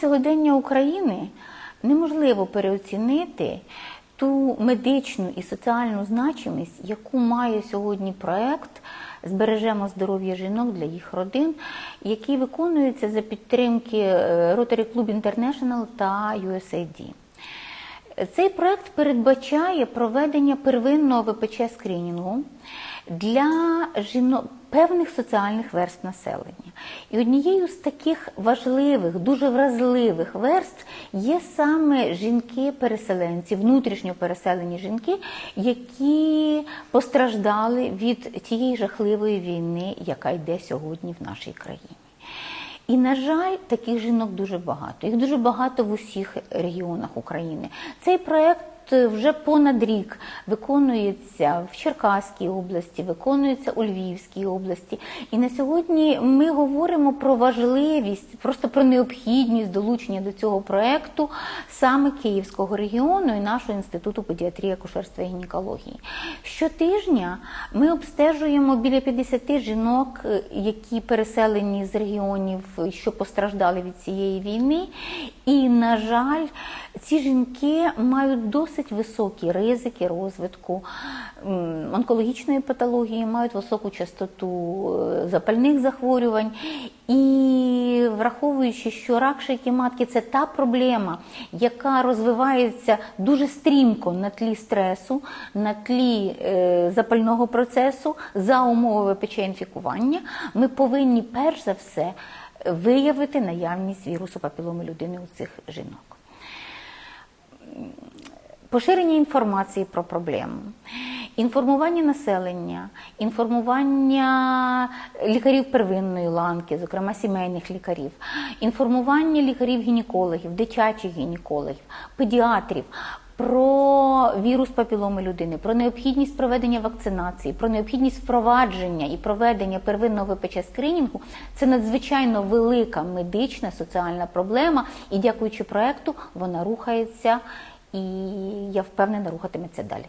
сьогодення України неможливо переоцінити ту медичну і соціальну значимість, яку має сьогодні проект Збережемо здоров'я жінок для їх родин, який виконується за підтримки е, Rotary Club International та USAID. Цей проект передбачає проведення первинного ВПЧ скринінгу для жінок певних соціальних верств населення. І однією з таких важливих, дуже вразливих верств є саме жінки-переселенці, внутрішньо переселені жінки, які постраждали від тієї жахливої війни, яка йде сьогодні в нашій країні. І, на жаль, таких жінок дуже багато. Їх дуже багато в усіх регіонах України. Цей проект вже понад рік виконується в Черкаській області, виконується у Львівській області. І на сьогодні ми говоримо про важливість, просто про необхідність долучення до цього проекту саме Київського регіону і нашого інституту педіатрії, акушерства і гінекології. Щотижня ми обстежуємо біля 50 жінок, е, які переселені з регіонів, що постраждали від цієї війни. І, на жаль, ці жінки мають досить високі ризики розвитку онкологічної патології, мають високу частоту е, запальних захворювань. І враховуючи, що рак шийки матки це та проблема, яка розвивається дуже стрімко на тлі стресу, на тлі е, запального процесу за умови ВПЧ інфікування, ми повинні перш за все виявити наявність вірусу папіломи людини у цих жінок. Поширення інформації про проблему, інформування населення, інформування лікарів первинної ланки, зокрема сімейних лікарів, інформування лікарів-гінекологів, дитячих гінекологів, педіатрів. Про вірус папіломи людини, про необхідність проведення вакцинації, про необхідність впровадження і проведення первинного ВПЧ скринінгу це надзвичайно велика медична соціальна проблема, і дякуючи проекту, вона рухається і я впевнена, рухатиметься далі.